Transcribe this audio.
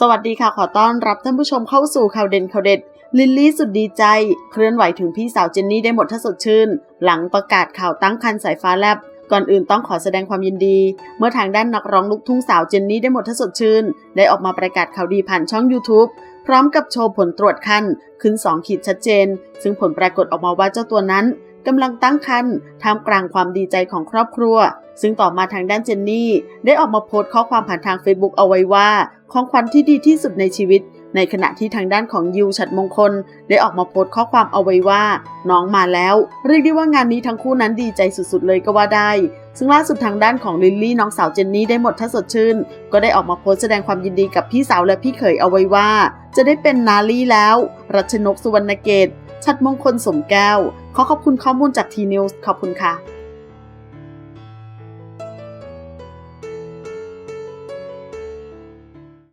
สวัสดีค่ะ ขอต้อนรับท่านผู้ชมเข้าสู่ข่าวเด่นข่าวเด็ด ลิลลี่สุดดีใจ เคลื่อนไหวถึงพี่สาวเจนนี่ได้หมดถ้าสดชื่น หลังประกาศข่าวตั้งคันสายฟ้าแลบก่อนอื่นต้องขอแสดงความยินดี เมื่อทางด้านนักร้องลูกทุ่งสาวเจนนี่ได้หมดถ้าสดชื่น ได้ออกมาประกาศข่าวดีผ่านช่อง YouTube พร้อมกับโชว์ผลตรวจคันขึ้น 2 ขีดชัดเจน ซึ่งผลปรากฏออกมาว่าเจ้าตัวนั้นกำลังตั้งครรภ์ท่ามกลางความดีใจของครอบครัว ซึ่งต่อมาทางด้านเจนนี่ ได้ออกมาโพสต์ข้อความผ่านทาง Facebook เอาไว้ว่า ของขวัญที่ดีที่สุดในชีวิต ในขณะที่ทางด้านของยิวฉัดมงคล ได้ออกมาโพสต์ข้อความเอาไว้ว่า น้องมาแล้ว เรียกได้ว่างานนี้ทั้งคู่นั้นดีใจสุดๆเลยก็ว่าได้ ซึ่งล่าสุดทางด้านของลิลลี่น้องสาวเจนนี่ได้หมดถ้าสดชื่น ก็ได้ออกมาโพสต์แสดงความยินดีกับพี่สาวและพี่เขยเอาไว้ว่า จะได้เป็นนาลี่แล้ว รัชนกสุวรรณเกตชัดมงคลสมแก้ว ขอขอบคุณข้อมูลจากทีนิวส์ขอบคุณค่ะ